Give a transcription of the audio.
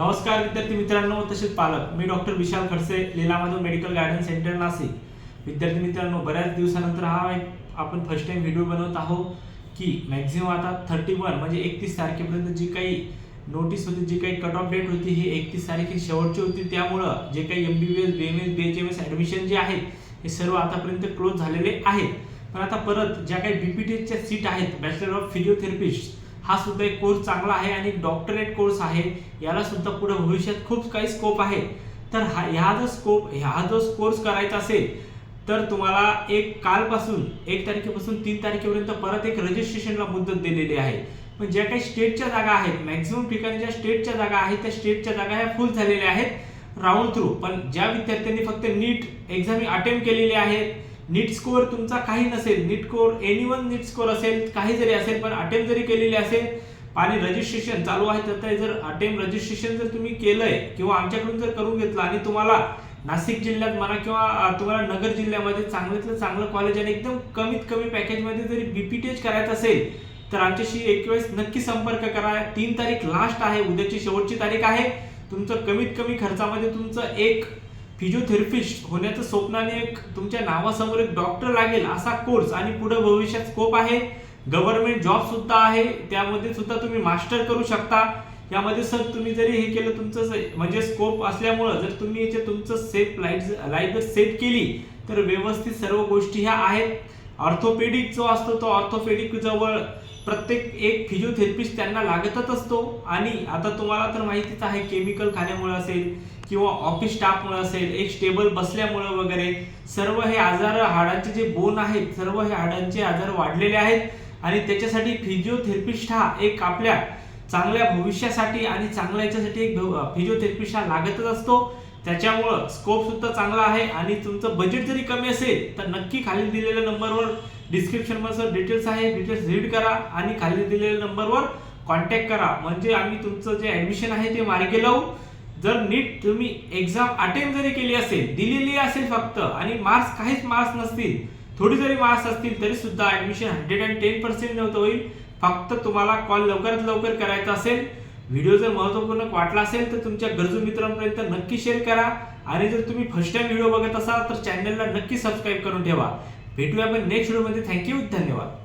नमस्कार विद्यार्थी मित्रांनो तसेच पालक. मी doctor Vishal Khadse Leelamadhav medical guidance centre Nashik. विद्यार्थी मित्रांनो बऱ्याच दिवसानंतर हा एक आपण फर्स्ट टाइम व्हिडिओ बनवत आहोत की मॅक्झिमम आता थर्टी वन म्हणजे एकतीस तारखेपर्यंत जी काही नोटीस होती जी काही कट ऑफ डेट होती ही एकतीस तारीख ही शेवटची होती. त्यामुळं जे काही M B B S B M S B H M S admission जे आहेत हे सर्व आतापर्यंत क्लोज झालेले आहेत. पण आता परत ज्या काही बी पी टी एचच्या सीट आहेत बॅचलर ऑफ फिजिओथेरपिस्ट हा सुद्धा एक कोर्स चांगला आहे आणि एक डॉक्टरेट कोर्स आहे. याला सुद्धा पुढे भविष्यात खूप काही स्कोप आहे. तर हा ह्या जो स्कोप ह्या जो कोर्स करायचा असेल तर तुम्हाला एक कालपासून एक तारखेपासून तीन तारखेपर्यंत परत एक रजिस्ट्रेशनला मुदत दिलेली आहे. पण ज्या काही स्टेटच्या जागा आहेत मॅक्झिमम ठिकाणी ज्या स्टेटच्या जागा आहेत त्या स्टेटच्या जागा ह्या फुल झालेल्या आहेत. राऊंड थ्रू पण ज्या विद्यार्थ्यांनी फक्त नीट एक्झाम अटेम्प्ट केलेली आहेत नीट स्कोअर तुमचा काही नसेल NEET score any one NEET score असेल काही जरी असेल पण अटेम्प्ट जरी केलेली असेल आणि रजिस्ट्रेशन चालू आहे तर ते जर अटेम्प्ट रजिस्ट्रेशन जर तुम्ही केलंय किंवा आमच्याकडून जर करून घेतलं आणि तुम्हाला नाशिक जिल्ह्यात म्हणा किंवा तुम्हाला नगर जिल्ह्यामध्ये चांगल्यातलं चांगलं कॉलेज आणि एकदम कमीत कमी पॅकेजमध्ये जरी बीपीटीएच करायचं असेल तर आमच्याशी एक वेळेस नक्की संपर्क करा. तीन तारीख लास्ट आहे उद्याची शेवटची तारीख आहे. तुमचं कमीत कमी खर्चामध्ये तुमचं एक फिजिओथेरपिस्ट होण्याचं स्वप्नाने एक तुमच्या नावासमोर एक डॉक्टर लागेल असा कोर्स आणि पुढे भविष्यात स्कोप आहे. गव्हर्नमेंट जॉब सुद्धा आहे. त्यामध्ये सुद्धा तुम्ही मास्टर करू शकता. यामध्ये सर तुम्ही जरी हे केलं तुमचं म्हणजे स्कोप असल्यामुळं जर तुम्ही याचे तुमचं सेफ लाईफ लाईफ जर सेट केली तर व्यवस्थित सर्व गोष्टी ह्या आहेत. ऑर्थोपेडिक जो असतो तो ऑर्थोपेडिक जवळ प्रत्येक एक फिजिओथेरपिस्ट त्यांना लागतच असतो. आणि आता तुम्हाला तर माहितीच आहे केमिकल खाण्यामुळे असेल किंवा ऑफिस स्टाफमुळे असेल एक स्टेबल बसल्यामुळं वगैरे सर्व हे आजार हाडांचे जे बोन आहेत सर्व हे हाडांचे आजार वाढलेले आहेत. आणि त्याच्यासाठी फिजिओथेरपिस्ट हा एक आपल्या चांगल्या भविष्यासाठी आणि चांगल्या याच्यासाठी एक फिजिओथेरपिस्ट हा लागतच असतो. त्याच्यामुळं स्कोप सुद्धा चांगला आहे आणि तुमचं बजेट जरी कमी असेल तर नक्की खाली दिलेल्या नंबरवर डिस्क्रिप्शनमध्ये डिटेल्स आहे. डिटेल्स रीड करा आणि खाली दिलेल्या नंबरवर कॉन्टॅक्ट करा. म्हणजे आम्ही तुमचं जे ऍडमिशन आहे ते मार्गी लावू. जर नीट तुम्ही एक्झाम अटेम्प्ट जरी केली असेल दिलेली असेल फक्त आणि मार्क्स काहीच मार्क्स नसतील थोडी जरी मार्क्स असतील तरी सुद्धा admission hundred and ten percent होईल. फक्त तुम्हाला कॉल लवकरात लवकर करायचा असेल. व्हिडिओ जर महत्त्वपूर्ण वाटला असेल तर तुमच्या गरजू मित्रांपर्यंत नक्की शेअर करा. आणि जर तुम्ही फर्स्ट टाइम व्हिडिओ बघत असाल तर चॅनलला नक्की सबस्क्राईब करून ठेवा. भेटूया आपण नेक्स्ट व्हिडिओमध्ये थँक्यू धन्यवाद.